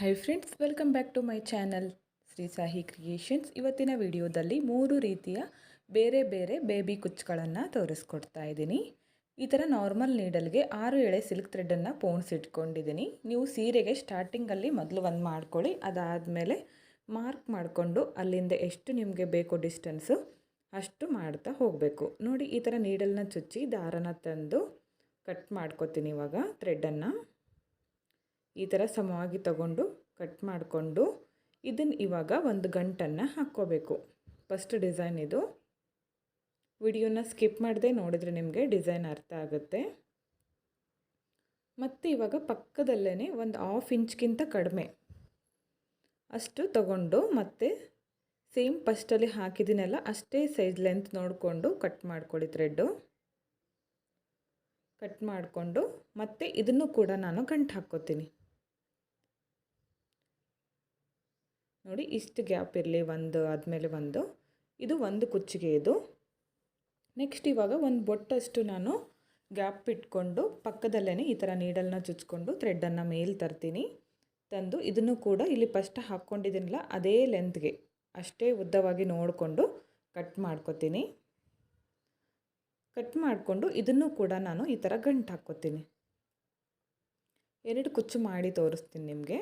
Hi friends welcome back to my channel Shri Sahi creations ಇವತ್ತಿನ ವಿಡಿಯೋದಲ್ಲಿ ಮೂರು ರೀತಿಯ ಬೇರೆ ಬೇರೆ ಬೇಬಿ ಕುಚ್ಚುಗಳನ್ನು ತೋರಿಸ್ಕೊಡ್ತಾ ಇದ್ದೀನಿ. ಈ ಥರ ನಾರ್ಮಲ್ ನೀಡಲ್ಗೆ ಆರು ಎಳೆ ಸಿಲ್ಕ್ ಥ್ರೆಡನ್ನು ಪೋಣಿಸಿಟ್ಕೊಂಡಿದ್ದೀನಿ ನೀವು ಸೀರೆಗೆ ಸ್ಟಾರ್ಟಿಂಗಲ್ಲಿ ಮೊದಲು ಒಂದು ಮಾಡ್ಕೊಳ್ಳಿ, ಅದಾದಮೇಲೆ ಮಾರ್ಕ್ ಮಾಡಿಕೊಂಡು ಅಲ್ಲಿಂದ ಎಷ್ಟು ನಿಮಗೆ ಬೇಕು ಡಿಸ್ಟೆನ್ಸು ಅಷ್ಟು ಮಾಡ್ತಾ ಹೋಗಬೇಕು. ನೋಡಿ, ಈ ಥರ ನೀಡಲ್ನ ಚುಚ್ಚಿ ದಾರನ ತಂದು ಕಟ್ ಮಾಡ್ಕೊತೀನಿ ಇವಾಗ ಥ್ರೆಡನ್ನು ಈ ಥರ ಸಮವಾಗಿ ತಗೊಂಡು, ಕಟ್ ಮಾಡಿಕೊಂಡು ಇದನ್ನು ಇವಾಗ ಒಂದು ಗಂಟನ್ನು ಹಾಕ್ಕೋಬೇಕು. ಫಸ್ಟ್ ಡಿಸೈನ್ ಇದು. ವಿಡಿಯೋನ ಸ್ಕಿಪ್ ಮಾಡದೆ ನೋಡಿದರೆ ನಿಮಗೆ ಡಿಸೈನ್ ಅರ್ಥ ಆಗುತ್ತೆ. ಮತ್ತು ಇವಾಗ ಪಕ್ಕದಲ್ಲೇ ಒಂದು ಹಾಫ್ ಇಂಚ್ಗಿಂತ ಕಡಿಮೆ. ಅಷ್ಟು ತಗೊಂಡು ಮತ್ತೆ ಸೇಮ್ ಫಸ್ಟಲ್ಲಿ ಹಾಕಿದ್ದೀನಲ್ಲ ಅಷ್ಟೇ ಸೈಜ್ ಲೆಂತ್ ನೋಡಿಕೊಂಡು ಕಟ್ ಮಾಡ್ಕೊಳ್ಳಿ ಥ್ರೆಡ್ಡು. ಕಟ್ ಮಾಡಿಕೊಂಡು ಮತ್ತೆ ಇದನ್ನು ಕೂಡ ನಾನು ಗಂಟು ಹಾಕ್ಕೋತೀನಿ. ನೋಡಿ ಇಷ್ಟು ಗ್ಯಾಪ್ ಇರಲಿ, ಒಂದು ಆದಮೇಲೆ ಒಂದು. ಇದು ಒಂದು ಕುಚ್ಚಿಗೆ ಇದು. ನೆಕ್ಸ್ಟ್ ಇವಾಗ ಒಂದು ಬೊಟ್ಟಷ್ಟು ನಾನು ಗ್ಯಾಪ್ ಇಟ್ಕೊಂಡು ಪಕ್ಕದಲ್ಲೇ ಈ ಥರ ನೀಡಲ್ನ ಚುಚ್ಕೊಂಡು ಥ್ರೆಡ್ಡನ್ನು ಮೇಲೆ ತರ್ತೀನಿ. ತಂದು ಇದನ್ನು ಕೂಡ ಇಲ್ಲಿ ಫಸ್ಟ್ ಹಾಕ್ಕೊಂಡಿದ್ದೀನಲ್ಲ, ಅದೇ ಲೆಂತ್ಗೆ ಅಷ್ಟೇ ಉದ್ದವಾಗಿ ನೋಡಿಕೊಂಡು ಕಟ್ ಮಾಡ್ಕೊತೀನಿ. ಕಟ್ ಮಾಡಿಕೊಂಡು ಇದನ್ನು ಕೂಡ ನಾನು ಈ ಥರ ಗಂಟು ಹಾಕ್ಕೋತೀನಿ. ಎರಡು ಕುಚ್ಚು ಮಾಡಿ ತೋರಿಸ್ತೀನಿ ನಿಮಗೆ.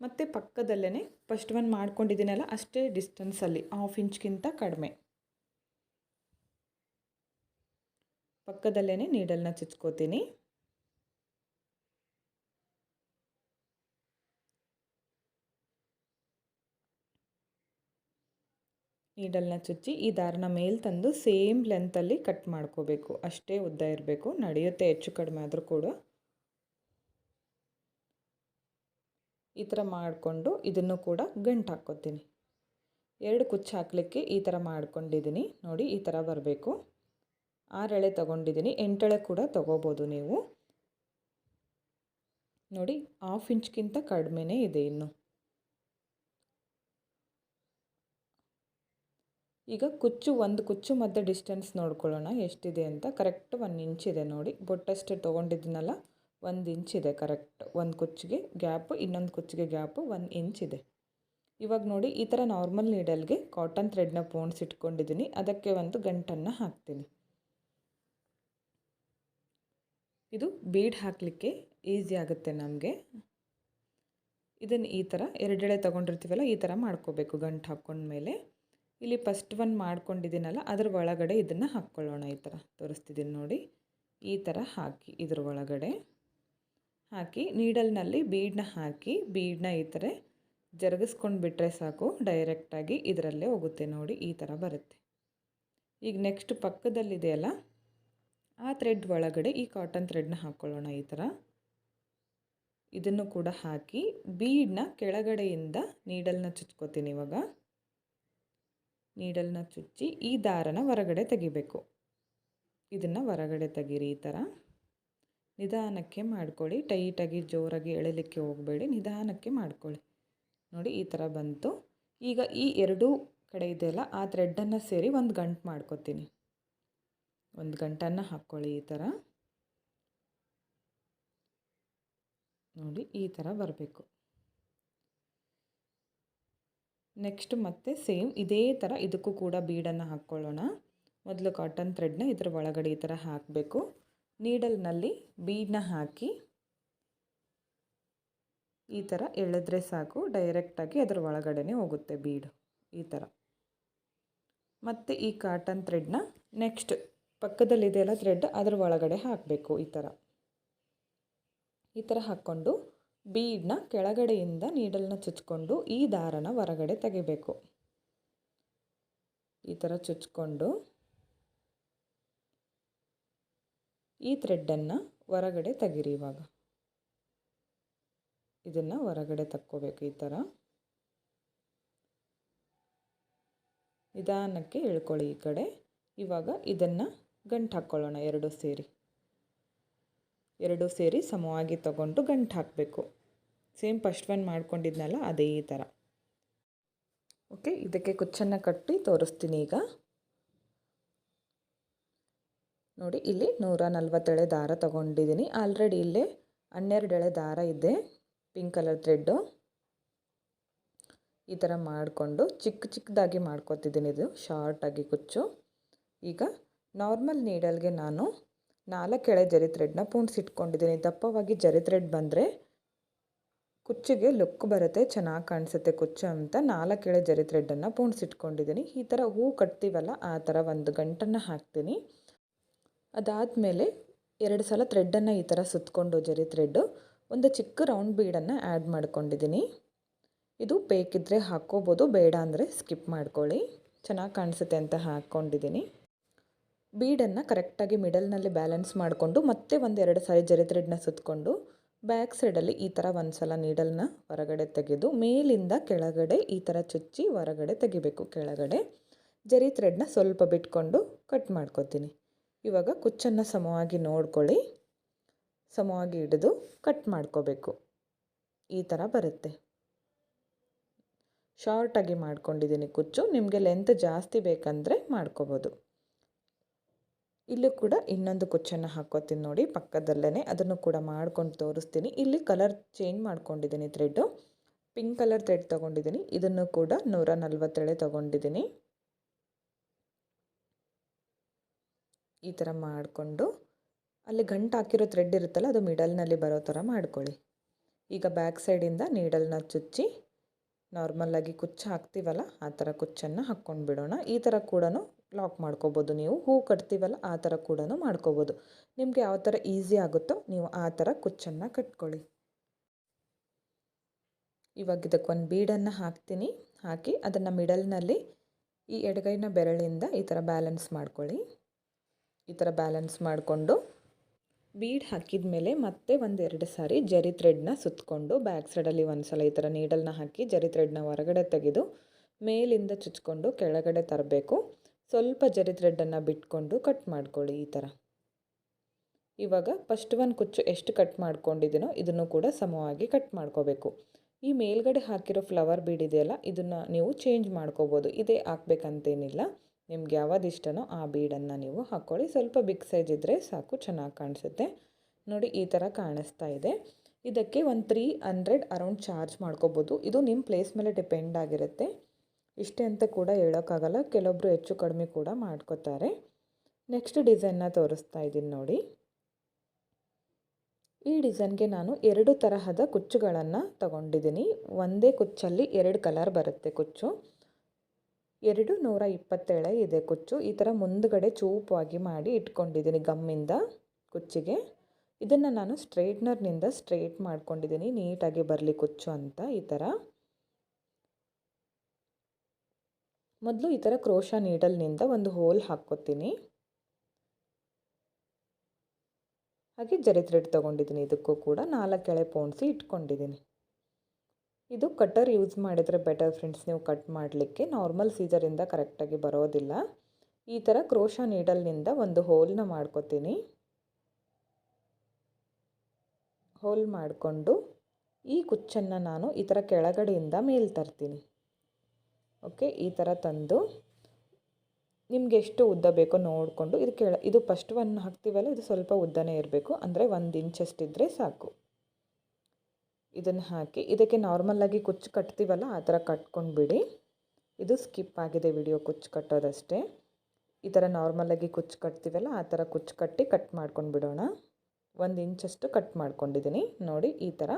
ಮತ್ತು ಪಕ್ಕದಲ್ಲೇ ಫಸ್ಟ್ ಒನ್ ಮಾಡ್ಕೊಂಡಿದ್ದೀನಲ್ಲ, ಅಷ್ಟೇ ಡಿಸ್ಟೆನ್ಸಲ್ಲಿ ಹಾಫ್ ಇಂಚ್ಗಿಂತ ಕಡಿಮೆ. ಪಕ್ಕದಲ್ಲೇ ನೀಡಲ್ನ ಚುಚ್ಕೋತೀನಿ. ನೀಡಲ್ನ ಚುಚ್ಚಿ ಈ ದಾರನ ಮೇಲೆ ತಂದು ಸೇಮ್ ಲೆಂತಲ್ಲಿ ಕಟ್ ಮಾಡ್ಕೋಬೇಕು. ಅಷ್ಟೇ ಉದ್ದ ಇರಬೇಕು, ನಡೆಯುತ್ತೆ, ಹೆಚ್ಚು ಕಡಿಮೆ ಆದರೂ ಕೂಡ. ಈ ಥರ ಮಾಡಿಕೊಂಡು ಇದನ್ನು ಕೂಡ ಗಂಟು ಹಾಕ್ಕೊತೀನಿ. ಎರಡು ಕುಚ್ಚು ಹಾಕಲಿಕ್ಕೆ ಈ ಥರ ಮಾಡ್ಕೊಂಡಿದ್ದೀನಿ. ನೋಡಿ, ಈ ಥರ ಬರಬೇಕು. ಆರೆಳೆ ತೊಗೊಂಡಿದ್ದೀನಿ. ಎಂಟೆಳೆ ಕೂಡ ತೊಗೋಬೋದು ನೀವು. ನೋಡಿ, ಹಾಫ್ ಇಂಚ್ಗಿಂತ ಕಡಿಮೆನೇ ಇದೆ ಇನ್ನು. ಈಗ ಕುಚ್ಚು, ಒಂದು ಕುಚ್ಚು ಮತ್ತು ಡಿಸ್ಟೆನ್ಸ್ ನೋಡ್ಕೊಳ್ಳೋಣ. ಎಷ್ಟಿದೆ ಅಂತ. ಕರೆಕ್ಟ್ ಒನ್ ಇಂಚ್ ಇದೆ ನೋಡಿ. ಬೊಟ್ಟಷ್ಟು ತೊಗೊಂಡಿದ್ದೀನಲ್ಲ. ಒಂದು ಇದೆ ಕರೆಕ್ಟ್ ಒಂದು ಕುಚ್ಚಿಗೆ ಗ್ಯಾಪು, ಇನ್ನೊಂದು ಕುಚ್ಚಿಗೆ ಗ್ಯಾಪು, ಒಂದು ಇಂಚ್ ಇದೆ. ಇವಾಗ ನೋಡಿ ಈ ಥರ ನಾರ್ಮಲ್ ನೀಡಲ್ಗೆ ಕಾಟನ್ ಥ್ರೆಡ್ನ ಪೋಣಿಸಿಟ್ಕೊಂಡಿದ್ದೀನಿ ಅದಕ್ಕೆ ಒಂದು ಗಂಟನ್ನು ಹಾಕ್ತೀನಿ. ಇದು ಬೀಡ್ ಹಾಕಲಿಕ್ಕೆ ಈಸಿ ಆಗುತ್ತೆ ನಮಗೆ. ಇದನ್ನು ಈ ಥರ ಎರಡೆಳೆ ತೊಗೊಂಡಿರ್ತೀವಲ್ಲ, ಈ ಥರ ಮಾಡ್ಕೋಬೇಕು ಗಂಟು ಹಾಕ್ಕೊಂಡ್ಮೇಲೆ ಇಲ್ಲಿ ಫಸ್ಟ್ ಒನ್ ಮಾಡ್ಕೊಂಡಿದ್ದೀನಲ್ಲ ಅದ್ರ ಒಳಗಡೆ ಇದನ್ನು ಹಾಕ್ಕೊಳ್ಳೋಣ ಈ ಥರ ತೋರಿಸ್ತಿದ್ದೀನಿ ನೋಡಿ. ಈ ಥರ ಹಾಕಿ ಇದ್ರ ಒಳಗಡೆ. ಹಾಕಿ ನೀಡಲ್ನಲ್ಲಿ ಬೀಡನ್ನ ಹಾಕಿ ಬೀಡನ್ನ ಈ ಥರ ಜರುಗಿಸ್ಕೊಂಡು ಬಿಟ್ಟರೆ ಸಾಕು ಡೈರೆಕ್ಟಾಗಿ ಇದರಲ್ಲೇ ಹೋಗುತ್ತೆ ನೋಡಿ ಈ ಥರ ಬರುತ್ತೆ. ಈಗ ನೆಕ್ಸ್ಟ್ ಪಕ್ಕದಲ್ಲಿದೆಯಲ್ಲ ಆ ಥ್ರೆಡ್ ಒಳಗಡೆ ಈ ಕಾಟನ್ ಥ್ರೆಡ್ನ ಹಾಕ್ಕೊಳ್ಳೋಣ ಈ ಥರ. ಇದನ್ನು ಕೂಡ ಹಾಕಿ ಬೀಡನ್ನ ಕೆಳಗಡೆಯಿಂದ ನೀಡಲ್ನ ಚುಚ್ಕೋತೀನಿ ಇವಾಗ. ನೀಡಲ್ನ ಚುಚ್ಚಿ ಈ ದಾರನ ಹೊರಗಡೆ ತೆಗಿಬೇಕು. ಇದನ್ನು ಹೊರಗಡೆ ತೆಗೀರಿ ಈ ಥರ. ನಿಧಾನಕ್ಕೆ ಮಾಡ್ಕೊಳ್ಳಿ. ಟೈಟಾಗಿ, ಜೋರಾಗಿ ಎಳಲಿಕ್ಕೆ ಹೋಗಬೇಡಿ. ನಿಧಾನಕ್ಕೆ ಮಾಡ್ಕೊಳ್ಳಿ. ನೋಡಿ, ಈ ಥರ ಬಂತು. ಈಗ ಈ ಎರಡೂ ಕಡೆ ಇದೆಯಲ್ಲ, ಆ ಥ್ರೆಡ್ಡನ್ನು ಸೇರಿ ಒಂದು ಗಂಟು ಮಾಡ್ಕೊತೀನಿ. ಒಂದು ಗಂಟನ್ನು ಹಾಕ್ಕೊಳ್ಳಿ ಈ ಥರ. ನೋಡಿ, ಈ ಥರ ಬರಬೇಕು. ನೆಕ್ಸ್ಟ್ ಮತ್ತೆ ಸೇಮ್ ಇದೇ ಥರ ಇದಕ್ಕೂ ಕೂಡ ಬೀಡನ್ನು ಹಾಕ್ಕೊಳ್ಳೋಣ. ಮೊದಲು ಕಾಟನ್ ಥ್ರೆಡ್ನ ಇದರ ಒಳಗಡೆ ಈ ಥರ ಹಾಕಬೇಕು. ನೀಡಲ್ನಲ್ಲಿ ಬೀಡನ್ನ ಹಾಕಿ ಈ ಥರ ಎಳೆದ್ರೆ ಸಾಕು, ಡೈರೆಕ್ಟಾಗಿ ಅದರ ಒಳಗಡೆ ಹೋಗುತ್ತೆ ಬೀಡು, ಈ ಥರ. ಮತ್ತು ಈ ಕಾಟನ್ ಥ್ರೆಡ್ನ ನೆಕ್ಸ್ಟ್ ಪಕ್ಕದಲ್ಲಿದೆಯಲ್ಲ ಥ್ರೆಡ್ ಅದರ ಒಳಗಡೆ ಹಾಕಬೇಕು ಈ ಥರ. ಈ ಥರ ಹಾಕ್ಕೊಂಡು ಬೀಡನ್ನ ಕೆಳಗಡೆಯಿಂದ ನೀಡಲ್ನ ಚುಚ್ಕೊಂಡು ಈ ದಾರನ ಹೊರಗಡೆ ತೆಗಿಬೇಕು. ಈ ಥರ ಚುಚ್ಕೊಂಡು ಈ ಥ್ರೆಡ್ಡನ್ನು ಹೊರಗಡೆ ತೆಗಿರಿ ಇವಾಗ ಇದನ್ನು ಹೊರಗಡೆ ತಕ್ಕೋಬೇಕು ಈ ಥರ. ನಿಧಾನಕ್ಕೆ ಇಳ್ಕೊಳ್ಳಿ ಈ ಕಡೆ. ಇವಾಗ ಇದನ್ನು ಗಂಟು ಹಾಕ್ಕೊಳ್ಳೋಣ ಎರಡು ಸೇರಿ. ಎರಡು ಸೇರಿ ಸಮವಾಗಿ ತಗೊಂಡು ಗಂಟು ಹಾಕಬೇಕು. ಸೇಮ್ ಫಸ್ಟ್ ಒನ್ ಮಾಡ್ಕೊಂಡಿದ್ನಲ್ಲ, ಅದೇ ಈ ಥರ. ಓಕೆ, ಇದಕ್ಕೆ ಕುಚ್ಚನ್ನು ಕಟ್ಟಿ ತೋರಿಸ್ತೀನಿ ಈಗ. ನೋಡಿ, ಇಲ್ಲಿ ನೂರ ನಲ್ವತ್ತೆಳೆ ದಾರ ತೊಗೊಂಡಿದ್ದೀನಿ. ಆಲ್ರೆಡಿ ಇಲ್ಲಿ ಹನ್ನೆರಡು ಎಳೆ ದಾರ ಇದೆ ಪಿಂಕ್ ಕಲರ್ ಥ್ರೆಡ್ಡು ಈ ಥರ ಮಾಡಿಕೊಂಡು ಚಿಕ್ಕ ಚಿಕ್ಕದಾಗಿ ಮಾಡ್ಕೊತಿದ್ದೀನಿ ಇದು ಶಾರ್ಟಾಗಿ ಕುಚ್ಚು. ಈಗ ನಾರ್ಮಲ್ ನೀಡಲ್ಗೆ ನಾನು ನಾಲ್ಕು ಎಳೆ ಜರಿ ಥ್ರೆಡ್ನ ಪೂಣ್ಸಿಟ್ಕೊಂಡಿದ್ದೀನಿ ದಪ್ಪವಾಗಿ ಜರಿ ಥ್ರೆಡ್ ಬಂದರೆ ಕುಚ್ಚಿಗೆ ಲುಕ್ ಬರುತ್ತೆ, ಚೆನ್ನಾಗಿ ಕಾಣಿಸುತ್ತೆ ಕುಚ್ಚು ಅಂತ. ನಾಲ್ಕು ಎಳೆ ಜರಿ ಥ್ರೆಡ್ಡನ್ನು ಪೂಣ್ಸಿಟ್ಕೊಂಡಿದ್ದೀನಿ ಈ ಥರ ಹೂ ಕಟ್ತೀವಲ್ಲ, ಆ ಥರ ಒಂದು ಗಂಟನ್ನು ಹಾಕ್ತೀನಿ. ಅದಾದಮೇಲೆ ಎರಡು ಸಲ ಥ್ರೆಡ್ಡನ್ನು ಈ ಥರ ಸುತ್ತಕೊಂಡು ಜರಿ ಥ್ರೆಡ್ಡು ಒಂದು ಚಿಕ್ಕ ರೌಂಡ್ ಬೀಡನ್ನು ಆ್ಯಡ್ ಮಾಡ್ಕೊಂಡಿದ್ದೀನಿ. ಇದು ಬೇಕಿದ್ದರೆ ಹಾಕ್ಕೋಬೋದು, ಬೇಡ ಅಂದರೆ ಸ್ಕಿಪ್ ಮಾಡ್ಕೊಳ್ಳಿ. ಚೆನ್ನಾಗಿ ಕಾಣಿಸುತ್ತೆ ಅಂತ ಹಾಕ್ಕೊಂಡಿದ್ದೀನಿ. ಬೀಡನ್ನು ಕರೆಕ್ಟಾಗಿ ಮಿಡಲ್ನಲ್ಲಿ ಬ್ಯಾಲೆನ್ಸ್ ಮಾಡಿಕೊಂಡು, ಮತ್ತೆ ಒಂದು ಎರಡು ಸಾರಿ ಜರಿ ಥ್ರೆಡ್ನ ಸುತ್ತಕೊಂಡು ಬ್ಯಾಕ್ ಸೈಡಲ್ಲಿ ಈ ಥರ ಒಂದು ಸಲ ನೀಡಲ್ನ ಹೊರಗಡೆ ತೆಗೆದು, ಮೇಲಿಂದ ಕೆಳಗಡೆ ಈ ಥರ ಚುಚ್ಚಿ ಹೊರಗಡೆ ತೆಗಿಬೇಕು ಕೆಳಗಡೆ. ಜರಿ ಥ್ರೆಡ್ನ ಸ್ವಲ್ಪ ಬಿಟ್ಕೊಂಡು ಕಟ್ ಮಾಡ್ಕೊತೀನಿ. ಇವಾಗ ಕುಚ್ಚನ್ನು ಸಮವಾಗಿ ನೋಡ್ಕೊಳ್ಳಿ. ಸಮವಾಗಿ ಹಿಡಿದು ಕಟ್ ಮಾಡ್ಕೋಬೇಕು. ಈ ಥರ ಬರುತ್ತೆ. ಶಾರ್ಟಾಗಿ ಮಾಡ್ಕೊಂಡಿದ್ದೀನಿ ಕುಚ್ಚು. ನಿಮಗೆ ಲೆಂತ್ ಜಾಸ್ತಿ ಬೇಕಂದರೆ ಮಾಡ್ಕೋಬೋದು. ಇಲ್ಲೂ ಕೂಡ ಇನ್ನೊಂದು ಕುಚ್ಚನ್ನು ಹಾಕೋತೀನಿ ನೋಡಿ. ಪಕ್ಕದಲ್ಲೇ ಅದನ್ನು ಕೂಡ ಮಾಡ್ಕೊಂಡು ತೋರಿಸ್ತೀನಿ. ಇಲ್ಲಿ ಕಲರ್ ಚೇಂಜ್ ಮಾಡ್ಕೊಂಡಿದ್ದೀನಿ ಥ್ರೆಡ್ಡು ಪಿಂಕ್ ಕಲರ್ ಥ್ರೆಡ್ ತೊಗೊಂಡಿದ್ದೀನಿ. ಇದನ್ನು ಕೂಡ ನೂರ ನಲ್ವತ್ತೇಳೆ ತೊಗೊಂಡಿದ್ದೀನಿ. ಈ ಥರ ಮಾಡಿಕೊಂಡು ಅಲ್ಲಿ ಗಂಟು ಹಾಕಿರೋ ಥ್ರೆಡ್ ಇರುತ್ತಲ್ಲ, ಅದು ಮಿಡಲ್ನಲ್ಲಿ ಬರೋ ಥರ ಮಾಡ್ಕೊಳ್ಳಿ. ಈಗ ಬ್ಯಾಕ್ ಸೈಡಿಂದ ನೀಡಲ್ನ ಚುಚ್ಚಿ ನಾರ್ಮಲ್ಲಾಗಿ ಕುಚ್ಚು ಹಾಕ್ತೀವಲ್ಲ, ಆ ಥರ ಕುಚ್ಚನ್ನು ಹಾಕ್ಕೊಂಡು ಬಿಡೋಣ. ಈ ಥರ ಕೂಡ ಲಾಕ್ ಮಾಡ್ಕೋಬೋದು ನೀವು. ಹೂ ಕಟ್ತೀವಲ್ಲ, ಆ ಥರ ಕೂಡ ಮಾಡ್ಕೋಬೋದು. ನಿಮಗೆ ಯಾವ ಥರ ಈಸಿ ಆಗುತ್ತೋ ನೀವು ಆ ಥರ ಕುಚ್ಚನ್ನು ಕಟ್ಕೊಳ್ಳಿ. ಇವಾಗ ಇದಕ್ಕೊಂದು ಬೀಡನ್ನು ಹಾಕ್ತೀನಿ. ಹಾಕಿ ಅದನ್ನು ಮಿಡಲ್ನಲ್ಲಿ ಈ ಎಡಗೈನ ಬೆರಳಿಂದ ಈ ಥರ ಬ್ಯಾಲೆನ್ಸ್ ಮಾಡ್ಕೊಳ್ಳಿ. ಈ ಥರ ಬ್ಯಾಲೆನ್ಸ್ ಮಾಡಿಕೊಂಡು ಬೀಡ್ ಹಾಕಿದ ಮೇಲೆ ಮತ್ತೆ ಒಂದೆರಡು ಸಾರಿ ಜರಿ ಥ್ರೆಡ್ನ ಸುತ್ತಕೊಂಡು ಬ್ಯಾಕ್ ಸೈಡಲ್ಲಿ ಒಂದು ಸಲ ಈ ಥರ ನೀಡಲ್ನ ಹಾಕಿ ಜರಿ ಥ್ರೆಡ್ನ ಹೊರಗಡೆ ತೆಗೆದು ಮೇಲಿಂದ ಚುಚ್ಕೊಂಡು ಕೆಳಗಡೆ ತರಬೇಕು. ಸ್ವಲ್ಪ ಜರಿ ಥ್ರೆಡ್ಡನ್ನು ಬಿಟ್ಕೊಂಡು ಕಟ್ ಮಾಡ್ಕೊಳ್ಳಿ ಈ ಥರ. ಇವಾಗ ಫಸ್ಟ್ ಒಂದು ಕುಚ್ಚು ಎಷ್ಟು ಕಟ್ ಮಾಡ್ಕೊಂಡಿದ್ದೀನೋ ಇದನ್ನು ಕೂಡ ಸಮವಾಗಿ ಕಟ್ ಮಾಡ್ಕೋಬೇಕು. ಈ ಮೇಲ್ಗಡೆ ಹಾಕಿರೋ ಫ್ಲವರ್ ಬೀಡ್ ಇದೆಯಲ್ಲ, ಇದನ್ನು ನೀವು ಚೇಂಜ್ ಮಾಡ್ಕೋಬೋದು. ಇದೇ ಹಾಕ್ಬೇಕಂತೇನಿಲ್ಲ. ನಿಮ್ಗೆ ಯಾವ್ದು ಇಷ್ಟನೋ ಆ ಬೀಡನ್ನು ನೀವು ಹಾಕ್ಕೊಳ್ಳಿ ಸ್ವಲ್ಪ ಬಿಗ್ ಸೈಜ್ ಇದ್ದರೆ ಸಾಕು, ಚೆನ್ನಾಗಿ ಕಾಣಿಸುತ್ತೆ. ನೋಡಿ, ಈ ಥರ ಕಾಣಿಸ್ತಾ ಇದೆ. ಇದಕ್ಕೆ ಒಂದು ತ್ರೀ ಹಂಡ್ರೆಡ್ ಅರೌಂಡ್ ಚಾರ್ಜ್ ಮಾಡ್ಕೋಬೋದು. ಇದು ನಿಮ್ಮ ಪ್ಲೇಸ್ ಮೇಲೆ ಡಿಪೆಂಡ್ ಆಗಿರುತ್ತೆ. ಇಷ್ಟೇ ಅಂತ ಕೂಡ ಹೇಳೋಕ್ಕಾಗಲ್ಲ. ಕೆಲವೊಬ್ಬರು ಹೆಚ್ಚು ಕಡಿಮೆ ಕೂಡ ಮಾಡ್ಕೋತಾರೆ. ನೆಕ್ಸ್ಟ್ ಡಿಸೈನ್ನ ತೋರಿಸ್ತಾ ಇದ್ದೀನಿ ನೋಡಿ. ಈ ಡಿಸೈನ್ಗೆ ನಾನು ಎರಡು ತರಹದ ಕುಚ್ಚುಗಳನ್ನು ತಗೊಂಡಿದ್ದೀನಿ ಒಂದೇ ಕುಚ್ಚಲ್ಲಿ ಎರಡು ಕಲರ್ ಬರುತ್ತೆ ಕುಚ್ಚು. ಎರಡು ನೂರ ಇಪ್ಪತ್ತೇಳೆ ಇದೆ ಕುಚ್ಚು. ಈ ಥರ ಮುಂದುಗಡೆ ಚೂಪಾಗಿ ಮಾಡಿ ಇಟ್ಕೊಂಡಿದ್ದೀನಿ ಗಮ್ಮಿಂದ ಕುಚ್ಚಿಗೆ. ಇದನ್ನು ನಾನು ಸ್ಟ್ರೈಟ್ನರ್ನಿಂದ ಸ್ಟ್ರೈಟ್ ಮಾಡ್ಕೊಂಡಿದ್ದೀನಿ. ನೀಟಾಗಿ ಬರಲಿ ಕುಚ್ಚು ಅಂತ ಈ ಥರ ಮೊದಲು ಈ ಥರ ಕ್ರೋಶ ನೀಡಲ್ನಿಂದ ಒಂದು ಹೋಲ್ ಹಾಕ್ಕೊತೀನಿ. ಹಾಗೆ ಜರಿ ಥ್ರೆಡ್ ತೊಗೊಂಡಿದ್ದೀನಿ ಇದಕ್ಕೂ ಕೂಡ. ನಾಲ್ಕು ಎಳೆ ಪೋಣಿಸಿ ಇಟ್ಕೊಂಡಿದ್ದೀನಿ. ಇದು ಕಟ್ಟರ್ ಯೂಸ್ ಮಾಡಿದರೆ ಬೆಟರ್ ಫ್ರೆಂಡ್ಸ್ ನೀವು ಕಟ್ ಮಾಡಲಿಕ್ಕೆ ನಾರ್ಮಲ್ ಸೀಸರಿಂದ ಕರೆಕ್ಟಾಗಿ ಬರೋದಿಲ್ಲ. ಈ ಥರ ಕ್ರೋಶ ನೀಡಲ್ನಿಂದ ಒಂದು ಹೋಲ್ನ ಮಾಡ್ಕೊತೀನಿ. ಹೋಲ್ ಮಾಡಿಕೊಂಡು ಈ ಕುಚ್ಚನ್ನು ನಾನು ಈ ಥರ ಕೆಳಗಡೆಯಿಂದ ಮೇಲೆ ತರ್ತೀನಿ. ಓಕೆ ಈ ಥರ ತಂದು ನಿಮ್ಗೆ ಎಷ್ಟು ಉದ್ದ ಬೇಕೋ ನೋಡಿಕೊಂಡು ಇದು ಕೆಳ, ಇದು ಫಸ್ಟ್ ಒನ್ ಹಾಕ್ತೀವಲ್ಲ, ಇದು ಸ್ವಲ್ಪ ಉದ್ದನೇ ಇರಬೇಕು. ಅಂದರೆ ಒಂದು ಇಂಚಷ್ಟಿದ್ದರೆ ಸಾಕು. ಇದನ್ನು ಹಾಕಿ, ಇದಕ್ಕೆ ನಾರ್ಮಲ್ಲಾಗಿ ಕುಚ್ಚು ಕಟ್ತೀವಲ್ಲ, ಆ ಥರ ಕಟ್ಕೊಂಡು ಬಿಡಿ ಇದು ಸ್ಕಿಪ್ ಆಗಿದೆ ವಿಡಿಯೋ ಕುಚ್ಚು ಕಟ್ಟೋದಷ್ಟೇ. ಈ ಥರ ನಾರ್ಮಲಾಗಿ ಕುಚ್ಚು ಕಟ್ತೀವಲ್ಲ, ಆ ಥರ ಕುಚ್ಚು ಕಟ್ಟಿ ಕಟ್ ಮಾಡ್ಕೊಂಡು ಬಿಡೋಣ ಒಂದು ಇಂಚಷ್ಟು ಕಟ್ ಮಾಡ್ಕೊಂಡಿದ್ದೀನಿ. ನೋಡಿ, ಈ ಥರ.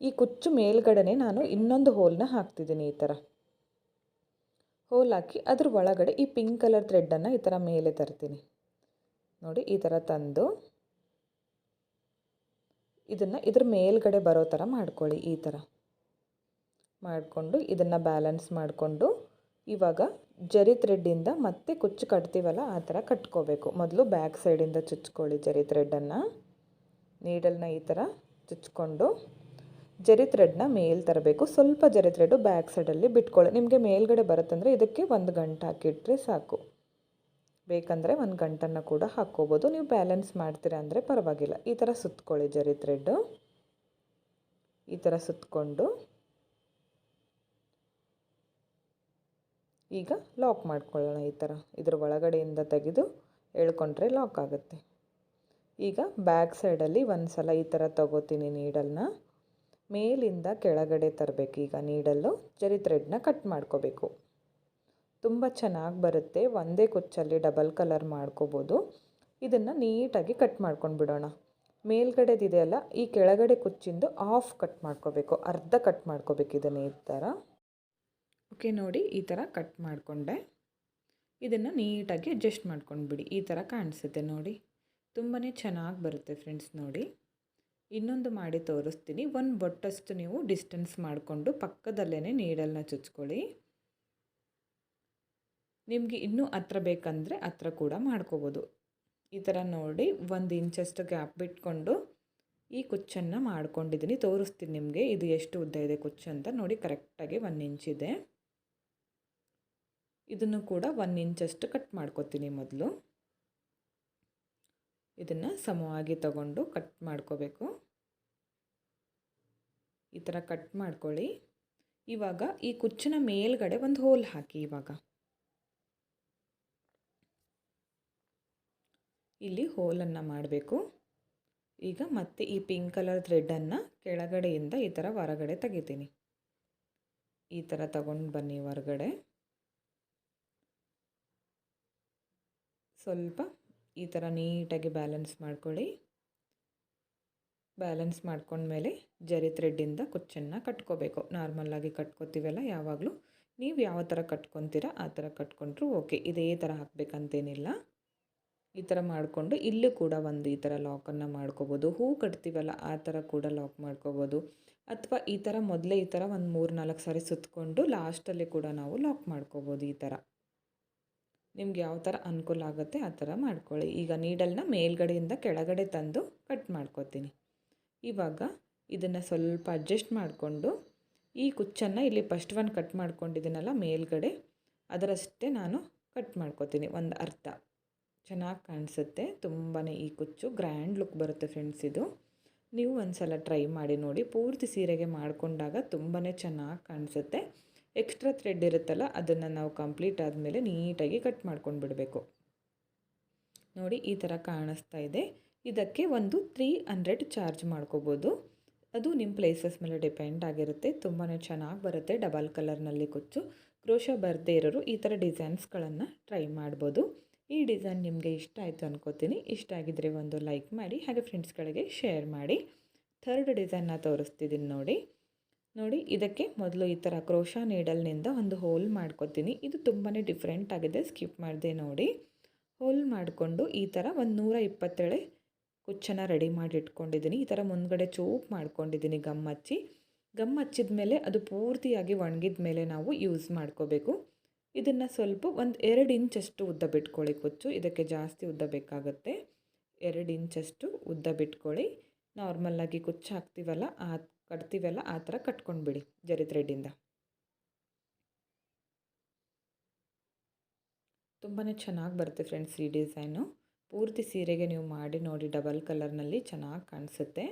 ಈ ಕುಚ್ಚು ಮೇಲ್ಗಡೆ ನಾನು ಇನ್ನೊಂದು ಹೋಲ್ನ ಹಾಕ್ತಿದ್ದೀನಿ ಈ ಥರ. ಹೋಲ್ ಹಾಕಿ ಅದ್ರ ಒಳಗಡೆ ಈ ಪಿಂಕ್ ಕಲರ್ ಥ್ರೆಡ್ಡನ್ನು ಈ ಥರ ಮೇಲೆ ತರ್ತೀನಿ. ನೋಡಿ, ಈ ಥರ ತಂದು ಇದನ್ನು ಇದ್ರ ಮೇಲ್ಗಡೆ ಬರೋ ಥರ ಮಾಡ್ಕೊಳ್ಳಿ ಈ ಥರ ಮಾಡಿಕೊಂಡು ಇದನ್ನು ಬ್ಯಾಲೆನ್ಸ್ ಮಾಡಿಕೊಂಡು ಇವಾಗ ಜರಿ ಥ್ರೆಡ್ಡಿಂದ ಮತ್ತೆ ಕುಚ್ಚು ಕಟ್ತೀವಲ್ಲ ಆ ಥರ ಕಟ್ಕೋಬೇಕು. ಮೊದಲು ಬ್ಯಾಕ್ ಸೈಡಿಂದ ಚುಚ್ಕೊಳ್ಳಿ ಜರಿ ಥ್ರೆಡ್ಡನ್ನು ನೀಡಲ್ನ ಈ ಥರ ಚುಚ್ಕೊಂಡು ಜರಿ ಥ್ರೆಡ್ನ ಮೇಲ್ ತರಬೇಕು. ಸ್ವಲ್ಪ ಜರಿ ಥ್ರೆಡ್ಡು ಬ್ಯಾಕ್ ಸೈಡಲ್ಲಿ ಬಿಟ್ಕೊಳ್ಳಿ. ನಿಮಗೆ ಮೇಲ್ಗಡೆ ಬರುತ್ತಂದರೆ ಇದಕ್ಕೆ ಒಂದು ಗಂಟೆ ಹಾಕಿಟ್ರೆ ಸಾಕು. ಬೇಕಂದರೆ ಒಂದು ಗಂಟನ್ನು ಕೂಡ ಹಾಕ್ಕೋಬೋದು. ನೀವು ಬ್ಯಾಲೆನ್ಸ್ ಮಾಡ್ತೀರ ಅಂದರೆ ಪರವಾಗಿಲ್ಲ. ಈ ಥರ ಸುತ್ಕೊಳ್ಳಿ ಜರಿ ಥ್ರೆಡ್ಡು ಈ ಥರ ಸುತ್ತಕೊಂಡು ಈಗ ಲಾಕ್ ಮಾಡ್ಕೊಳ್ಳೋಣ ಈ ಥರ ಇದ್ರ ಒಳಗಡೆಯಿಂದ ತೆಗೆದು ಎಳ್ಕೊಂಡ್ರೆ ಲಾಕ್ ಆಗುತ್ತೆ. ಈಗ ಬ್ಯಾಕ್ ಸೈಡಲ್ಲಿ ಒಂದು ಸಲ ಈ ಥರ ತಗೋತೀನಿ ನೀಡಲ್ನ ಮೇಲಿಂದ ಕೆಳಗಡೆ ತರಬೇಕು ಈಗ ನೀಡಲ್ಲು ಜರಿ ಥ್ರೆಡ್ನ ಕಟ್ ಮಾಡ್ಕೋಬೇಕು. ತುಂಬ ಚೆನ್ನಾಗಿ ಬರುತ್ತೆ. ಒಂದೇ ಕುಚ್ಚಲ್ಲಿ ಡಬಲ್ ಕಲರ್ ಮಾಡ್ಕೋಬೋದು. ಇದನ್ನು ನೀಟಾಗಿ ಕಟ್ ಮಾಡ್ಕೊಂಡು ಬಿಡೋಣ. ಮೇಲ್ಗಡೆದಿದೆಯಲ್ಲ ಈ ಕೆಳಗಡೆ ಕುಚ್ಚಿಂದು ಆಫ್ ಕಟ್ ಮಾಡ್ಕೋಬೇಕು. ಅರ್ಧ ಕಟ್ ಮಾಡ್ಕೋಬೇಕು ಇದನ್ನು ಈ ಥರ ಓಕೆ, ನೋಡಿ ಈ ಥರ ಕಟ್ ಮಾಡಿಕೊಂಡೆ. ಇದನ್ನು ನೀಟಾಗಿ ಅಡ್ಜಸ್ಟ್ ಮಾಡ್ಕೊಂಡು ಬಿಡಿ. ಈ ಥರ ಕಾಣಿಸುತ್ತೆ ನೋಡಿ. ತುಂಬಾ ಚೆನ್ನಾಗಿ ಬರುತ್ತೆ ಫ್ರೆಂಡ್ಸ್ ನೋಡಿ. ಇನ್ನೊಂದು ಮಾಡಿ ತೋರಿಸ್ತೀನಿ. ಒಂದು ಬೊಟ್ಟಷ್ಟು ನೀವು ಡಿಸ್ಟೆನ್ಸ್ ಮಾಡಿಕೊಂಡು ಪಕ್ಕದಲ್ಲೇ ನೀಡಲ್ನ ಚುಚ್ಕೊಳ್ಳಿ. ನಿಮಗೆ ಇನ್ನೂ ಹತ್ರ ಬೇಕಂದರೆ ಹತ್ರ ಕೂಡ ಮಾಡ್ಕೋಬೋದು. ಈ ಥರ ನೋಡಿ ಒಂದು ಇಂಚಷ್ಟು ಗ್ಯಾಪ್ ಬಿಟ್ಕೊಂಡು ಈ ಕುಚ್ಚನ್ನು ಮಾಡ್ಕೊಂಡಿದ್ದೀನಿ ತೋರಿಸ್ತೀನಿ ನಿಮಗೆ ಇದು ಎಷ್ಟು ಉದ್ದ ಇದೆ ಕುಚ್ಚು ಅಂತ. ನೋಡಿ ಕರೆಕ್ಟಾಗಿ ಒಂದು ಇಂಚಿದೆ ಇದನ್ನು ಕೂಡ ಒನ್ ಇಂಚಷ್ಟು ಕಟ್ ಮಾಡ್ಕೋತೀನಿ ಮೊದಲು. ಇದನ್ನು ಸಮವಾಗಿ ತಗೊಂಡು ಕಟ್ ಮಾಡ್ಕೋಬೇಕು. ಈ ಥರ ಕಟ್ ಮಾಡ್ಕೊಳ್ಳಿ. ಇವಾಗ ಈ ಕುಚ್ಚಿನ ಮೇಲ್ಗಡೆ ಒಂದು ಹೋಲ್ ಹಾಕಿ ಇವಾಗ. ಇಲ್ಲಿ ಹೋಲನ್ನು ಮಾಡಬೇಕು. ಈಗ ಮತ್ತೆ ಈ ಪಿಂಕ್ ಕಲರ್ ಥ್ರೆಡನ್ನು ಕೆಳಗಡೆಯಿಂದ ಈ ಥರ ಹೊರಗಡೆ ತೆಗಿತೀನಿ. ಈ ಥರ ತಗೊಂಡು ಬನ್ನಿ ಹೊರಗಡೆ. ಸ್ವಲ್ಪ ಈ ಥರ ನೀಟಾಗಿ ಬ್ಯಾಲೆನ್ಸ್ ಮಾಡ್ಕೊಳ್ಳಿ. ಬ್ಯಾಲೆನ್ಸ್ ಮಾಡ್ಕೊಂಡ್ಮೇಲೆ ಜರಿ ಥ್ರೆಡ್ಡಿಂದ ಕುಚ್ಚನ್ನು ಕಟ್ಕೋಬೇಕು. ನಾರ್ಮಲ್ಲಾಗಿ ಕಟ್ಕೋತೀವಲ್ಲ ಯಾವಾಗಲೂ? ನೀವು ಯಾವ ಥರ ಕಟ್ಕೊತೀರ ಆ ಥರ ಕಟ್ಕೊಂಡ್ರು ಓಕೆ ಇದೇ ಥರ ಹಾಕಬೇಕಂತೇನಿಲ್ಲ. ಈ ಥರ ಮಾಡಿಕೊಂಡು ಇಲ್ಲೂ ಕೂಡ ಒಂದು ಈ ಥರ ಲಾಕನ್ನು ಮಾಡ್ಕೋಬೋದು. ಹೂ ಕಟ್ತೀವಲ್ಲ, ಆ ಥರ ಕೂಡ ಲಾಕ್ ಮಾಡ್ಕೋಬೋದು. ಅಥವಾ ಈ ಥರ ಮೊದಲೇ ಈ ಥರ ಒಂದು ಮೂರು ನಾಲ್ಕು ಸಾರಿ ಸುತ್ತಕೊಂಡು ಲಾಸ್ಟಲ್ಲಿ ಕೂಡ ನಾವು ಲಾಕ್ ಮಾಡ್ಕೋಬೋದು ಈ ಥರ. ನಿಮ್ಗೆ ಯಾವ ಥರ ಅನುಕೂಲ ಆಗುತ್ತೆ ಆ ಥರ ಮಾಡ್ಕೊಳ್ಳಿ. ಈಗ ನೀಡಲ್ನ ಮೇಲ್ಗಡೆಯಿಂದ ಕೆಳಗಡೆ ತಂದು ಕಟ್ ಮಾಡ್ಕೋತೀನಿ. ಇವಾಗ ಇದನ್ನು ಸ್ವಲ್ಪ ಅಡ್ಜಸ್ಟ್ ಮಾಡಿಕೊಂಡು ಈ ಕುಚ್ಚನ್ನು ಇಲ್ಲಿ ಫಸ್ಟ್ ಒನ್ ಕಟ್ ಮಾಡ್ಕೊಂಡಿದ್ದೀನಲ್ಲ ಮೇಲ್ಗಡೆ, ಅದರಷ್ಟೇ ನಾನು ಕಟ್ ಮಾಡ್ಕೋತೀನಿ. ಒಂದು ಅರ್ಧ. ಚೆನ್ನಾಗಿ ಕಾಣಿಸುತ್ತೆ. ತುಂಬಾ ಈ ಕುಚ್ಚು ಗ್ರ್ಯಾಂಡ್ ಲುಕ್ ಬರುತ್ತೆ ಫ್ರೆಂಡ್ಸ್ ಇದು. ನೀವು ಒಂದು ಸಲ ಟ್ರೈ ಮಾಡಿ ನೋಡಿ. ಪೂರ್ತಿ ಸೀರೆಗೆ ಮಾಡಿಕೊಂಡಾಗ ತುಂಬಾ ಚೆನ್ನಾಗಿ ಕಾಣಿಸುತ್ತೆ. ಎಕ್ಸ್ಟ್ರಾ ಥ್ರೆಡ್ ಇರುತ್ತಲ್ಲ, ಅದನ್ನು ನಾವು ಕಂಪ್ಲೀಟ್ ಆದಮೇಲೆ ನೀಟಾಗಿ ಕಟ್ ಮಾಡ್ಕೊಂಡು ಬಿಡಬೇಕು ನೋಡಿ, ಈ ಥರ ಕಾಣಿಸ್ತಾ ಇದೆ. ಇದಕ್ಕೆ ಒಂದು ತ್ರೀ ಹಂಡ್ರೆಡ್ ಚಾರ್ಜ್ ಮಾಡ್ಕೋಬೋದು. ಅದು ನಿಮ್ಮ ಪ್ಲೇಸಸ್ ಮೇಲೆ ಡಿಪೆಂಡ್ ಆಗಿರುತ್ತೆ. ತುಂಬಾ ಚೆನ್ನಾಗಿ ಬರುತ್ತೆ ಡಬಲ್ ಕಲರ್ನಲ್ಲಿ ಕುಚ್ಚು. ಕ್ರೋಶ ಬರದೇ ಇರೋರು ಈ ಥರ ಡಿಸೈನ್ಸ್ಗಳನ್ನು ಟ್ರೈ ಮಾಡ್ಬೋದು. ಈ ಡಿಸೈನ್ ನಿಮಗೆ ಇಷ್ಟ ಆಯಿತು ಅನ್ಕೋತೀನಿ. ಇಷ್ಟ ಆಗಿದ್ದರೆ ಒಂದು ಲೈಕ್ ಮಾಡಿ, ಹಾಗೆ ಫ್ರೆಂಡ್ಸ್ಗಳಿಗೆ ಶೇರ್ ಮಾಡಿ. ಥರ್ಡ್ ಡಿಸೈನ್ನ ತೋರಿಸ್ತಿದ್ದೀನಿ ನೋಡಿ. ನೋಡಿ, ಇದಕ್ಕೆ ಮೊದಲು ಈ ಥರ ಕ್ರೋಶಾ ನೀಡಲ್ನಿಂದ ಒಂದು ಹೋಲ್ ಮಾಡ್ಕೊತೀನಿ. ಇದು ತುಂಬಾ ಡಿಫ್ರೆಂಟ್ ಆಗಿದೆ ಸ್ಕಿಪ್ ಮಾಡಿದೆ ನೋಡಿ. ಹೋಲ್ ಮಾಡಿಕೊಂಡು ಈ ಥರ ಒಂದು ನೂರ ಇಪ್ಪತ್ತೇಳೆ ಕುಚ್ಚನ್ನು ರೆಡಿ ಮಾಡಿ ಇಟ್ಕೊಂಡಿದ್ದೀನಿ ಈ ಥರ ಮುಂದ್ಗಡೆ ಚೂಪ್ ಮಾಡ್ಕೊಂಡಿದ್ದೀನಿ ಗಮ್ ಹಚ್ಚಿ ಗಮ್ ಹಚ್ಚಿದ ಮೇಲೆ ಅದು ಪೂರ್ತಿಯಾಗಿ ಒಣಗಿದ ಮೇಲೆ ನಾವು ಯೂಸ್ ಮಾಡ್ಕೋಬೇಕು. ಇದನ್ನು ಸ್ವಲ್ಪ ಒಂದು ಎರಡು ಇಂಚಷ್ಟು ಉದ್ದ ಬಿಟ್ಕೊಳ್ಳಿ ಕೊಚ್ಚು. ಇದಕ್ಕೆ ಜಾಸ್ತಿ ಉದ್ದ ಬೇಕಾಗುತ್ತೆ. ಎರಡು ಇಂಚಷ್ಟು ಉದ್ದ ಬಿಟ್ಕೊಳ್ಳಿ. ನಾರ್ಮಲ್ಲಾಗಿ ಕುಚ್ಚು ಹಾಕ್ತೀವಲ್ಲ, ಆ ಕಟ್ತೀವಲ್ಲ, ಆ ಥರ ಕಟ್ಕೊಂಡ್ಬಿಡಿ ಜರಿ ಥ್ರೆಡ್ಡಿಂದ ತುಂಬಾ ಚೆನ್ನಾಗಿ ಬರುತ್ತೆ ಫ್ರೆಂಡ್ಸ್ ಈ ಡಿಸೈನು ಪೂರ್ತಿ ಸೀರೆಗೆ ನೀವು ಮಾಡಿ ನೋಡಿ ಡಬಲ್ ಕಲರ್ನಲ್ಲಿ ಚೆನ್ನಾಗಿ ಕಾಣಿಸುತ್ತೆ.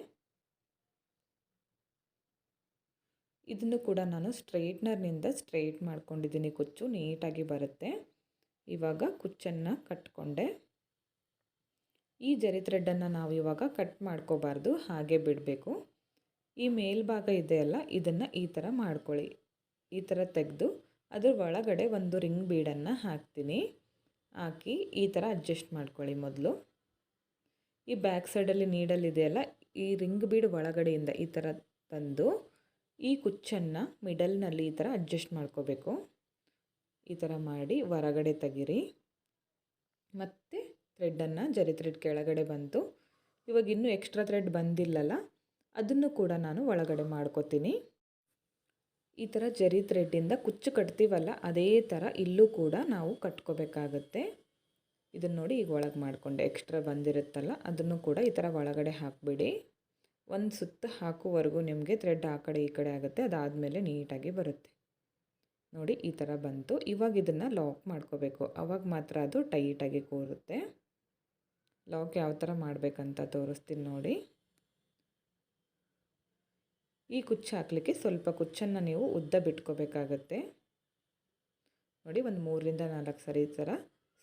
ಇದನ್ನು ಕೂಡ ನಾನು ಸ್ಟ್ರೈಟ್ನರ್ನಿಂದ ಸ್ಟ್ರೈಟ್ ಮಾಡ್ಕೊಂಡಿದ್ದೀನಿ. ಕುಚ್ಚು ನೀಟಾಗಿ ಬರುತ್ತೆ. ಇವಾಗ ಕುಚ್ಚನ್ನು ಕಟ್ಕೊಂಡೆ. ಈ ಜರಿ ಥ್ರೆಡ್ಡನ್ನು ನಾವು ಇವಾಗ ಕಟ್ ಮಾಡ್ಕೋಬಾರ್ದು, ಹಾಗೆ ಬಿಡಬೇಕು. ಈ ಮೇಲ್ಭಾಗ ಇದೆಯಲ್ಲ ಇದನ್ನು ಈ ಥರ ಮಾಡ್ಕೊಳ್ಳಿ. ಈ ಥರ ತೆಗೆದು ಅದ್ರ ಒಳಗಡೆ ಒಂದು ರಿಂಗ್ ಬೀಡನ್ನು ಹಾಕ್ತೀನಿ. ಹಾಕಿ ಈ ಥರ ಅಡ್ಜಸ್ಟ್ ಮಾಡ್ಕೊಳ್ಳಿ ಮೊದಲು. ಈ ಬ್ಯಾಕ್ ಸೈಡಲ್ಲಿ ನೀಡಲ್ ಇದೆಯಲ್ಲ ಈ ರಿಂಗ್ ಬೀಡ್ ಒಳಗಡೆಯಿಂದ ಈ ಥರ ತಂದು ಈ ಕುಚ್ಚನ್ನು ಮಿಡಲ್ನಲ್ಲಿ ಈ ಥರ ಅಡ್ಜಸ್ಟ್ ಮಾಡ್ಕೋಬೇಕು. ಈ ಥರ ಮಾಡಿ ಹೊರಗಡೆ ತೆಗಿರಿ. ಮತ್ತು ಥ್ರೆಡ್ಡನ್ನು ಜರಿ ಥ್ರೆಡ್ ಕೆಳಗಡೆ ಬಂತು. ಇವಾಗ ಇನ್ನೂ ಎಕ್ಸ್ಟ್ರಾ ಥ್ರೆಡ್ ಬಂದಿಲ್ಲಲ್ಲ, ಅದನ್ನು ಕೂಡ ನಾನು ಒಳಗಡೆ ಮಾಡ್ಕೋತೀನಿ. ಈ ಥರ ಜರಿ ಥ್ರೆಡ್ಡಿಂದ ಕುಚ್ಚು ಕಟ್ತೀವಲ್ಲ, ಅದೇ ಥರ ಇಲ್ಲೂ ಕೂಡ ನಾವು ಕಟ್ಕೋಬೇಕಾಗತ್ತೆ. ಇದನ್ನು ನೋಡಿ ಈಗ ಒಳಗೆ ಮಾಡಿಕೊಂಡೆ. ಎಕ್ಸ್ಟ್ರಾ ಬಂದಿರುತ್ತಲ್ಲ, ಅದನ್ನು ಕೂಡ ಈ ಥರ ಒಳಗಡೆ ಹಾಕಿಬಿಡಿ. ಒಂದು ಸುತ್ತ ಹಾಕುವರೆಗೂ ನಿಮಗೆ ಥ್ರೆಡ್ ಆ ಕಡೆ ಈ ಕಡೆ ಆಗುತ್ತೆ, ಅದಾದಮೇಲೆ ನೀಟಾಗಿ ಬರುತ್ತೆ. ನೋಡಿ, ಈ ಥರ ಬಂತು. ಇವಾಗ ಇದನ್ನು ಲಾಕ್ ಮಾಡ್ಕೋಬೇಕು. ಆವಾಗ ಮಾತ್ರ ಅದು ಟೈಟಾಗಿ ಕೂರುತ್ತೆ. ಲಾಕ್ ಯಾವ ಥರ ಮಾಡಬೇಕಂತ ತೋರಿಸ್ತೀನಿ ನೋಡಿ. ಈ ಕುಚ್ಚು ಹಾಕಲಿಕ್ಕೆ ಸ್ವಲ್ಪ ಕುಚ್ಚನ್ನು ನೀವು ಉದ್ದ ಬಿಟ್ಕೋಬೇಕಾಗತ್ತೆ. ನೋಡಿ, ಒಂದು ಮೂರರಿಂದ ನಾಲ್ಕು ಸರಿ ಈ ಥರ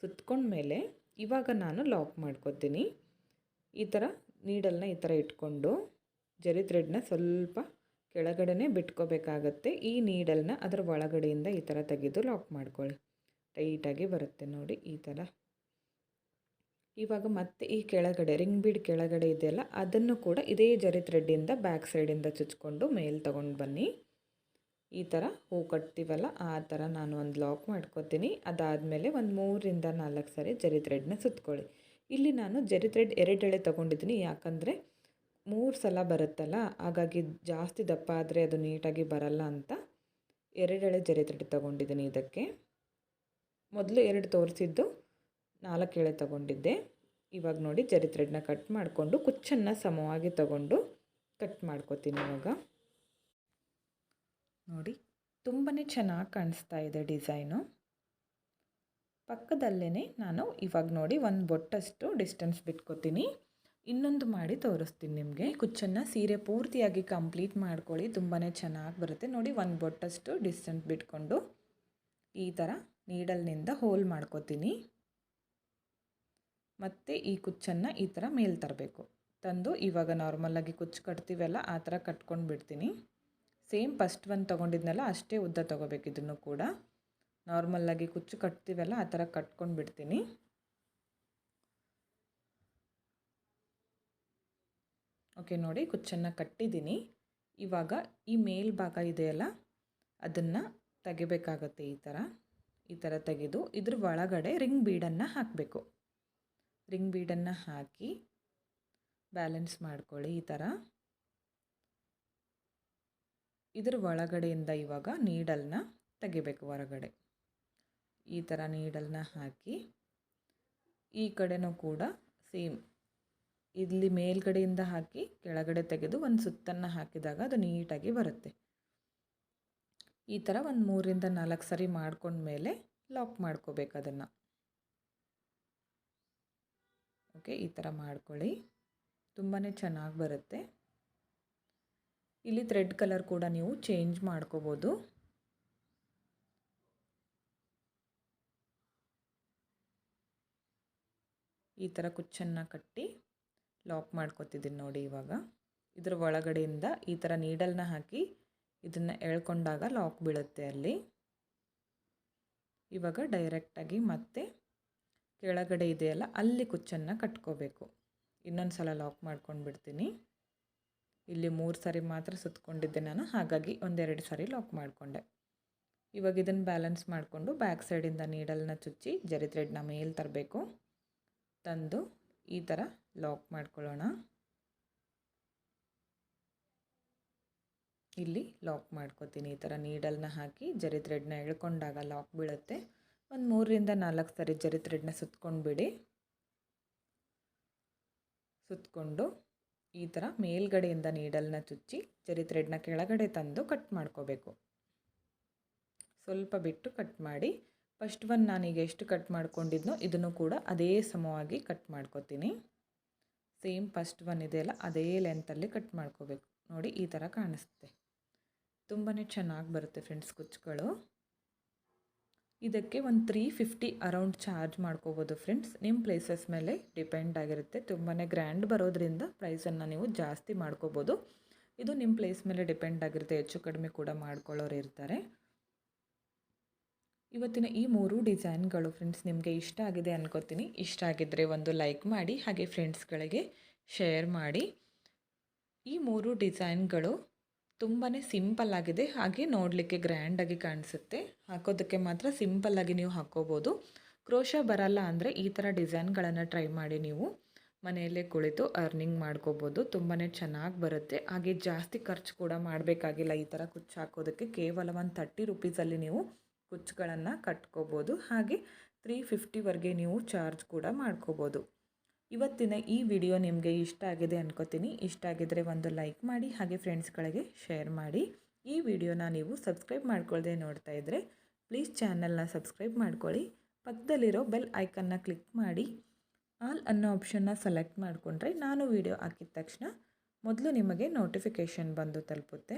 ಸುತ್ಕೊಂಡ್ಮೇಲೆ ಇವಾಗ ನಾನು ಲಾಕ್ ಮಾಡ್ಕೋತೀನಿ. ಈ ಥರ ನೀಡಲ್ನ ಈ ಥರ ಇಟ್ಕೊಂಡು ಜರಿ ಥ್ರೆಡ್ನ ಸ್ವಲ್ಪ ಕೆಳಗಡೆನೇ ಬಿಟ್ಕೋಬೇಕಾಗತ್ತೆ. ಈ ನೀಡಲ್ನ ಅದರ ಒಳಗಡೆಯಿಂದ ಈ ಥರ ತೆಗೆದು ಲಾಕ್ ಮಾಡ್ಕೊಳ್ಳಿ. ಟೈಟಾಗಿ ಬರುತ್ತೆ ನೋಡಿ ಈ ಥರ. ಇವಾಗ ಮತ್ತೆ ಈ ಕೆಳಗಡೆ ರಿಂಗ್ ಬೀಡ್ ಕೆಳಗಡೆ ಇದೆಯಲ್ಲ, ಅದನ್ನು ಕೂಡ ಇದೇ ಜರಿ ಥ್ರೆಡ್ಡಿಂದ ಬ್ಯಾಕ್ ಸೈಡಿಂದ ಚುಚ್ಕೊಂಡು ಮೇಲೆ ತೊಗೊಂಡು ಬನ್ನಿ. ಈ ಥರ ಹೂ ಕಟ್ತೀವಲ್ಲ, ಆ ಥರ ನಾನು ಒಂದು ಲಾಕ್ ಮಾಡ್ಕೋತೀನಿ. ಅದಾದಮೇಲೆ ಒಂದು ಮೂರಿಂದ ನಾಲ್ಕು ಸಾರಿ ಜರಿ ಥ್ರೆಡ್ನ ಸುತ್ಕೊಳ್ಳಿ. ಇಲ್ಲಿ ನಾನು ಜರಿ ಥ್ರೆಡ್ ಎರಡೆಳೆ ತೊಗೊಂಡಿದ್ದೀನಿ. ಯಾಕಂದರೆ ಮೂರು ಸಲ ಬರುತ್ತಲ್ಲ, ಹಾಗಾಗಿ ಜಾಸ್ತಿ ದಪ್ಪ ಆದರೆ ಅದು ನೀಟಾಗಿ ಬರಲ್ಲ ಅಂತ ಎರಡೆಳೆ ಜರಿ ತಗೊಂಡಿದ್ದೀನಿ ಇದಕ್ಕೆ. ಮೊದಲು ಎರಡು ತೋರಿಸಿದ್ದು ನಾಲ್ಕು ಎಳೆ ತಗೊಂಡಿದ್ದೆ. ಇವಾಗ ನೋಡಿ ಜರಿ ಥ್ರೆಡ್ನ ಕಟ್ ಮಾಡಿಕೊಂಡು ಕುಚ್ಚನ್ನು ಸಮವಾಗಿ ತಗೊಂಡು ಕಟ್ ಮಾಡ್ಕೋತೀನಿ ಇವಾಗ. ನೋಡಿ ತುಂಬಾ ಚೆನ್ನಾಗಿ ಕಾಣಿಸ್ತಾ ಇದೆ ಡಿಸೈನು. ಪಕ್ಕದಲ್ಲೇ ನಾನು ಇವಾಗ ನೋಡಿ ಒಂದು ಬೊಟ್ಟಷ್ಟು ಡಿಸ್ಟೆನ್ಸ್ ಬಿಟ್ಕೋತೀನಿ. ಇನ್ನೊಂದು ಮಾಡಿ ತೋರಿಸ್ತೀನಿ ನಿಮಗೆ. ಕುಚ್ಚನ್ನು ಸೀರೆ ಪೂರ್ತಿಯಾಗಿ ಕಂಪ್ಲೀಟ್ ಮಾಡ್ಕೊಳ್ಳಿ. ತುಂಬಾ ಚೆನ್ನಾಗಿ ಬರುತ್ತೆ. ನೋಡಿ, ಒಂದು ಬೊಟ್ಟಷ್ಟು ಡಿಸ್ಟೆನ್ಸ್ ಬಿಟ್ಕೊಂಡು ಈ ಥರ ನೀಡಲ್ನಿಂದ ಹೋಲ್ ಮಾಡ್ಕೋತೀನಿ. ಮತ್ತು ಈ ಕುಚ್ಚನ್ನು ಈ ಥರ ಮೇಲೆ ತರಬೇಕು. ತಂದು ಇವಾಗ ನಾರ್ಮಲಾಗಿ ಕುಚ್ಚು ಕಟ್ತೀವಲ್ಲ, ಆ ಥರ ಕಟ್ಕೊಂಡು ಬಿಡ್ತೀನಿ. ಸೇಮ್ ಫಸ್ಟ್ ಒಂದು ತೊಗೊಂಡಿದ್ನಲ್ಲ, ಅಷ್ಟೇ ಉದ್ದ ತೊಗೋಬೇಕು ಇದನ್ನು ಕೂಡ. ನಾರ್ಮಲ್ಲಾಗಿ ಕುಚ್ಚು ಕಟ್ತೀವಲ್ಲ, ಆ ಥರ ಕಟ್ಕೊಂಡು ಬಿಡ್ತೀನಿ. ಓಕೆ, ನೋಡಿ ಕುಚ್ಚನ್ನು ಕಟ್ಟಿದ್ದೀನಿ. ಇವಾಗ ಈ ಮೇಲ್ಭಾಗ ಇದೆಯಲ್ಲ, ಅದನ್ನು ತೆಗಿಬೇಕಾಗತ್ತೆ ಈ ಥರ ಈ ಥರ ತೆಗೆದು ಇದ್ರ ಒಳಗಡೆ ರಿಂಗ್ ಬೀಡನ್ನು ಹಾಕಬೇಕು. ರಿಂಗ್ ಬೀಡನ್ನು ಹಾಕಿ ಬ್ಯಾಲೆನ್ಸ್ ಮಾಡ್ಕೊಳ್ಳಿ ಈ ಥರ ಇದ್ರ ಒಳಗಡೆಯಿಂದ ಇವಾಗ ನೀಡಲ್ನ ತೆಗಿಬೇಕು ಹೊರಗಡೆ. ಈ ಥರ ನೀಡಲ್ನ ಹಾಕಿ ಈ ಕಡೆನೂ ಕೂಡ ಸೇಮ್ ಇಲ್ಲಿ ಮೇಲ್ಗಡೆಯಿಂದ ಹಾಕಿ ಕೆಳಗಡೆ ತೆಗೆದು ಒಂದು ಸುತ್ತನ್ನು ಹಾಕಿದಾಗ ಅದು ನೀಟಾಗಿ ಬರುತ್ತೆ. ಈ ಥರ ಒಂದು ಮೂರಿಂದ ನಾಲ್ಕು ಸರಿ ಮಾಡ್ಕೊಂಡ್ಮೇಲೆ ಲಾಕ್ ಮಾಡ್ಕೋಬೇಕು ಅದನ್ನು. ಓಕೆ ಈ ಥರ ಮಾಡ್ಕೊಳ್ಳಿ. ತುಂಬಾ ಚೆನ್ನಾಗಿ ಬರುತ್ತೆ. ಇಲ್ಲಿ ಥ್ರೆಡ್ ಕಲರ್ ಕೂಡ ನೀವು ಚೇಂಜ್ ಮಾಡ್ಕೋಬೋದು. ಈ ಥರ ಕುಚ್ಚನ್ನು ಕಟ್ಟಿ ಲಾಕ್ ಮಾಡ್ಕೊತಿದ್ದೀನಿ ನೋಡಿ ಇವಾಗ. ಇದರ ಒಳಗಡೆಯಿಂದ ಈ ಥರ ನೀಡಲ್ನ ಹಾಕಿ ಇದನ್ನು ಎಳ್ಕೊಂಡಾಗ ಲಾಕ್ ಬೀಳುತ್ತೆ ಅಲ್ಲಿ. ಇವಾಗ ಡೈರೆಕ್ಟಾಗಿ ಮತ್ತೆ ಕೆಳಗಡೆ ಇದೆಯಲ್ಲ ಅಲ್ಲಿ ಕುಚ್ಚನ್ನು ಕಟ್ಕೋಬೇಕು. ಇನ್ನೊಂದು ಸಲ ಲಾಕ್ ಮಾಡ್ಕೊಂಡು ಬಿಡ್ತೀನಿ. ಇಲ್ಲಿ ಮೂರು ಸಾರಿ ಮಾತ್ರ ಸುತ್ತಕೊಂಡಿದ್ದೆ ನಾನು, ಹಾಗಾಗಿ ಒಂದೆರಡು ಸಾರಿ ಲಾಕ್ ಮಾಡಿಕೊಂಡೆ. ಇವಾಗ ಇದನ್ನು ಬ್ಯಾಲೆನ್ಸ್ ಮಾಡಿಕೊಂಡು ಬ್ಯಾಕ್ ಸೈಡಿಂದ ನೀಡಲ್ನ ಚುಚ್ಚಿ, ಜರಿ ಥ್ರೆಡ್ನ ಮೇಲೆ ತರಬೇಕು. ತಂದು ಈ ಥರ ಲಾಕ್ ಮಾಡ್ಕೊಳ್ಳೋಣ. ಇಲ್ಲಿ ಲಾಕ್ ಮಾಡ್ಕೋತೀನಿ. ಈ ಥರ ನೀಡಲ್ನ ಹಾಕಿ ಜರಿ ಥ್ರೆಡ್ನ ಎಳ್ಕೊಂಡಾಗ ಲಾಕ್ ಬೀಳುತ್ತೆ. ಒಂದು ಮೂರರಿಂದ ನಾಲ್ಕು ಸರಿ ಜರಿ ಥ್ರೆಡ್ನ ಸುತ್ಕೊಂಡ್ಬಿಡಿ. ಸುತ್ತಕೊಂಡು ಈ ಥರ ಮೇಲ್ಗಡೆಯಿಂದ ನೀಡಲ್ನ ಚುಚ್ಚಿ ಜರಿ ಥ್ರೆಡ್ನ ಕೆಳಗಡೆ ತಂದು ಕಟ್ ಮಾಡ್ಕೋಬೇಕು. ಸ್ವಲ್ಪ ಬಿಟ್ಟು ಕಟ್ ಮಾಡಿ. ಫಸ್ಟ್ ಒನ್ ನಾನೀಗ ಎಷ್ಟು ಕಟ್ ಮಾಡ್ಕೊಂಡಿದ್ನೋ ಇದನ್ನು ಕೂಡ ಅದೇ ಸಮವಾಗಿ ಕಟ್ ಮಾಡ್ಕೋತೀನಿ. ಸೇಮ್ ಫಸ್ಟ್ ಒನ್ ಇದೆಯಲ್ಲ ಅದೇ ಲೆಂತಲ್ಲಿ ಕಟ್ ಮಾಡ್ಕೋಬೇಕು. ನೋಡಿ, ಈ ಥರ ಕಾಣಿಸುತ್ತೆ. ತುಂಬಾ ಚೆನ್ನಾಗಿ ಬರುತ್ತೆ ಫ್ರೆಂಡ್ಸ್ ಕುಚ್ಚುಗಳು ಇದಕ್ಕೆ ಒಂದು ತ್ರೀ ಫಿಫ್ಟಿ ಅರೌಂಡ್ ಚಾರ್ಜ್ ಮಾಡ್ಕೋಬೋದು ಫ್ರೆಂಡ್ಸ್ ನಿಮ್ಮ ಪ್ಲೇಸಸ್ ಮೇಲೆ ಡಿಪೆಂಡ್ ಆಗಿರುತ್ತೆ. ತುಂಬಾ ಗ್ರ್ಯಾಂಡ್ ಬರೋದ್ರಿಂದ ಪ್ರೈಸನ್ನು ನೀವು ಜಾಸ್ತಿ ಮಾಡ್ಕೋಬೋದು. ಇದು ನಿಮ್ಮ ಪ್ಲೇಸ್ ಮೇಲೆ ಡಿಪೆಂಡ್ ಆಗಿರುತ್ತೆ, ಹೆಚ್ಚು ಕಡಿಮೆ ಕೂಡ ಮಾಡ್ಕೊಳ್ಳೋರು ಇರ್ತಾರೆ. ಇವತ್ತಿನ ಈ ಮೂರು ಡಿಸೈನ್ಗಳು ಫ್ರೆಂಡ್ಸ್ ನಿಮಗೆ ಇಷ್ಟ ಆಗಿದೆ ಅನ್ಕೋತೀನಿ. ಇಷ್ಟ ಆಗಿದ್ದರೆ ಒಂದು ಲೈಕ್ ಮಾಡಿ, ಹಾಗೆ ಫ್ರೆಂಡ್ಸ್ಗಳಿಗೆ ಶೇರ್ ಮಾಡಿ. ಈ ಮೂರು ಡಿಸೈನ್ಗಳು ತುಂಬಾ ಸಿಂಪಲ್ ಆಗಿದೆ, ಹಾಗೆ ನೋಡಲಿಕ್ಕೆ ಗ್ರ್ಯಾಂಡಾಗಿ ಕಾಣಿಸುತ್ತೆ. ಹಾಕೋದಕ್ಕೆ ಮಾತ್ರ ಸಿಂಪಲ್ಲಾಗಿ ನೀವು ಹಾಕೋಬೋದು. ಕ್ರೋಶ ಬರಲ್ಲ ಅಂದರೆ ಈ ಥರ ಡಿಸೈನ್ಗಳನ್ನು ಟ್ರೈ ಮಾಡಿ ನೀವು ಮನೆಯಲ್ಲೇ ಕುಳಿತು ಅರ್ನಿಂಗ್ ಮಾಡ್ಕೋಬೋದು. ತುಂಬಾ ಚೆನ್ನಾಗಿ ಬರುತ್ತೆ. ಹಾಗೆ ಜಾಸ್ತಿ ಖರ್ಚು ಕೂಡ ಮಾಡಬೇಕಾಗಿಲ್ಲ ಈ ಥರ ಕುಚ್ಚು ಹಾಕೋದಕ್ಕೆ. ಕೇವಲ ಒಂದು ಥರ್ಟಿ ರುಪೀಸಲ್ಲಿ ನೀವು ಕುಚ್ಚುಗಳನ್ನು ಕಟ್ಕೋಬೋದು. ಹಾಗೆ ತ್ರೀ ಫಿಫ್ಟಿವರೆಗೆ ನೀವು ಚಾರ್ಜ್ ಕೂಡ ಮಾಡ್ಕೋಬೋದು. ಇವತ್ತಿನ ಈ ವಿಡಿಯೋ ನಿಮಗೆ ಇಷ್ಟ ಆಗಿದೆ ಅನ್ಕೋತೀನಿ. ಇಷ್ಟ ಆಗಿದ್ದರೆ ಒಂದು ಲೈಕ್ ಮಾಡಿ, ಹಾಗೆ ಫ್ರೆಂಡ್ಸ್ಗಳಿಗೆ ಶೇರ್ ಮಾಡಿ. ಈ ವಿಡಿಯೋನ ನೀವು ಸಬ್ಸ್ಕ್ರೈಬ್ ಮಾಡ್ಕೊಳ್ಳದೆ ನೋಡ್ತಾ ಇದ್ದರೆ ಪ್ಲೀಸ್ ಚಾನಲ್ನ ಸಬ್ಸ್ಕ್ರೈಬ್ ಮಾಡ್ಕೊಳ್ಳಿ. ಪಕ್ಕದಲ್ಲಿರೋ ಬೆಲ್ ಐಕನ್ನ ಕ್ಲಿಕ್ ಮಾಡಿ. ಆಲ್ ಅನ್ನೋ ಆಪ್ಷನ್ನ ಸೆಲೆಕ್ಟ್ ಮಾಡಿಕೊಂಡ್ರೆ ನಾನು ವಿಡಿಯೋ ಹಾಕಿದ ತಕ್ಷಣ ಮೊದಲು ನಿಮಗೆ ನೋಟಿಫಿಕೇಷನ್ ಬಂದು ತಲುಪುತ್ತೆ.